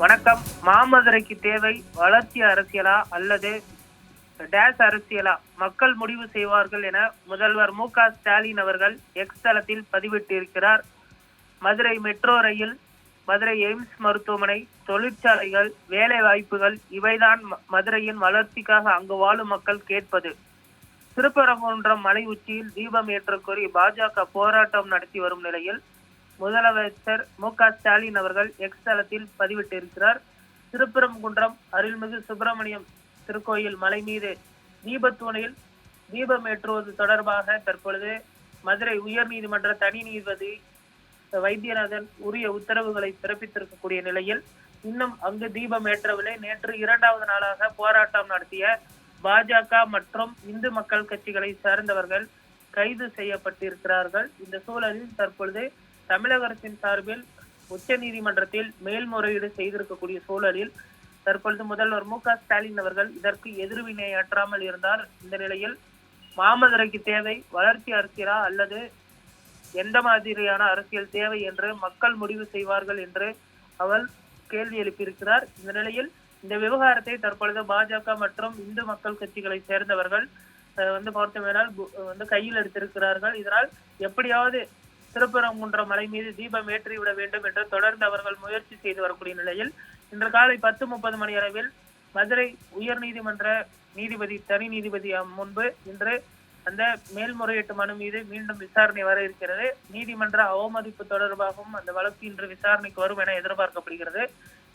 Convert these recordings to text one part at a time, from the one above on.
வணக்கம். மாமதுரைக்கு தேவை வளர்ச்சி அரசியலா அல்லது டேஸ் அரசியலா? மக்கள் முடிவு செய்வார்கள் என முதல்வர் மு க ஸ்டாலின் அவர்கள் எக்ஸ் தளத்தில் பதிவிட்டிருக்கிறார். Madurai metro rail Madurai AIIMS மருத்துவமனை தொழிற்சாலைகள் வேலை வாய்ப்புகள் இவைதான் மதுரையின் வளர்ச்சிக்காக அங்கு வாழும் மக்கள் கேட்பது. திருப்பரங்குன்றம் மலை உச்சியில் தீபம் ஏற்றக்கோரி பாஜக போராட்டம் நடத்தி வரும் நிலையில் முதலமைச்சர் மு க ஸ்டாலின் அவர்கள் எக்ஸ் தளத்தில் பதிவிட்டிருக்கிறார். திருப்பரங்குன்றம் அருள்மிகு சுப்பிரமணியம் திருக்கோயில் மலை மீது தீபத்தூணில் தீபம் ஏற்றுவது தொடர்பாக தற்பொழுது மதுரை உயர்நீதிமன்ற தனி நீதிபதி வைத்தியநாதன் உரிய உத்தரவுகளை பிறப்பித்திருக்கக்கூடிய நிலையில் இன்னும் அங்கு தீபம் ஏற்றவில்லை நேற்று இரண்டாவது நாளாக போராட்டம் நடத்திய பாஜக மற்றும் இந்து மக்கள் கட்சிகளை சார்ந்தவர்கள் கைது செய்யப்பட்டிருக்கிறார்கள். இந்த சூழலில் தற்பொழுது தமிழக அரசின் சார்பில் உச்ச நீதிமன்றத்தில் மேல்முறையீடு செய்திருக்கக்கூடிய சூழலில் தற்பொழுது முதல்வர் மு க ஸ்டாலின் அவர்கள் இதற்கு எதிர்வினை அற்றாமல் இருந்தார். இந்த நிலையில் மாமதுரைக்கு தேவை வளர்ச்சி அரசியலா அல்லது எந்த மாதிரியான அரசியல் தேவை என்று மக்கள் முடிவு செய்வார்கள் என்று அவர் கேள்வி எழுப்பியிருக்கிறார். இந்த நிலையில் இந்த விவகாரத்தை தற்பொழுது பாஜக மற்றும் இந்து மக்கள் கட்சிகளை சேர்ந்தவர்கள் அஹ், வந்து பார்த்தோமேனால் வந்து கையில் எடுத்திருக்கிறார்கள். இதனால் எப்படியாவது திருப்பரங்குன்றம் மலை மீது தீபம் ஏற்றிவிட வேண்டும் என்று தொடர்ந்து அவர்கள் முயற்சி செய்து வரக்கூடிய நிலையில் இன்று காலை பத்து முப்பது மணி அளவில் மதுரை உயர் நீதிமன்ற நீதிபதி தனி நீதிபதி முன்பு இன்று அந்த மேல்முறையீட்டு மனு மீது மீண்டும் விசாரணை வர இருக்கிறது. நீதிமன்ற அவமதிப்பு தொடர்பாகவும் அந்த வழக்கு இன்று விசாரணைக்கு வரும் என எதிர்பார்க்கப்படுகிறது.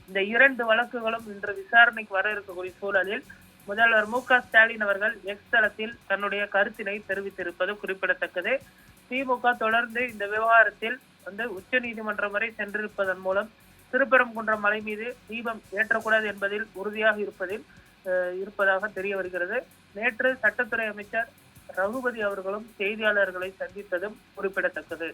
இந்த இரண்டு வழக்குகளும் இன்று விசாரணைக்கு வர இருக்கக்கூடிய சூழலில் முதல்வர் மு க ஸ்டாலின் அவர்கள் எக்ஸ் தளத்தில் தன்னுடைய கருத்தினை தெரிவித்திருப்பது குறிப்பிடத்தக்கது. திமுக தொடர்ந்து இந்த விவகாரத்தில் வந்து உச்ச நீதிமன்றம் வரை சென்றிருப்பதன் மூலம் திருப்பரங்குன்றம் மலை மீது தீபம் ஏற்றக்கூடாது என்பதில் உறுதியாக இருப்பதில் இருப்பதாக தெரிய வருகிறது. நேற்று சட்டத்துறை அமைச்சர் ரகுபதி அவர்களும் செய்தியாளர்களை சந்தித்ததும் குறிப்பிடத்தக்கது.